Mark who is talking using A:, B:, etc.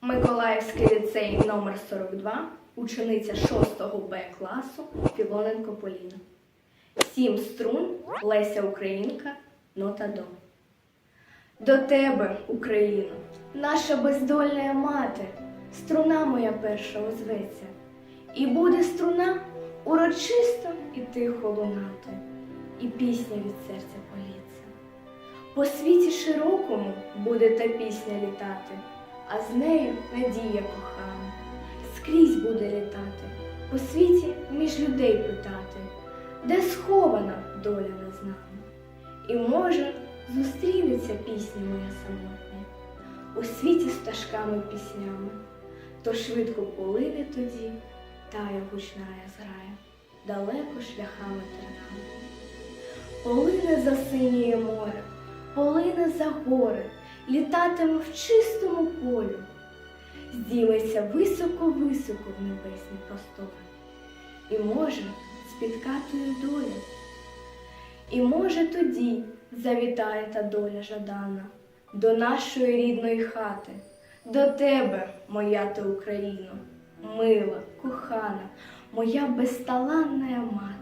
A: Миколаївський ліцей номер 42 учениця 6 Б класу Філоненко Поліна. Сім струн Леся Українка, нота до. До тебе, Україно, наша бездольна мати, струна моя перша озветься, і буде струна урочисто і тихо лунати, і пісня від серця політься. По світі широкому буде та пісня літати, а з нею надія кохана. Скрізь буде літати, по світі між людей питати, де схована доля незнана. І може зустрінеться пісня моя самотня у світі стежками піснями, то швидко полине тоді, тая гучная зграя, далеко шляхами тернами. Полине за синіє море, полине за гори, літатиме в чистому полю, здійметься високо-високо в небесні простори. І може спіткатою доля. І може тоді завітає та доля жадана до нашої рідної хати, до тебе, моя ти Україно, мила, кохана, моя безталанна мати.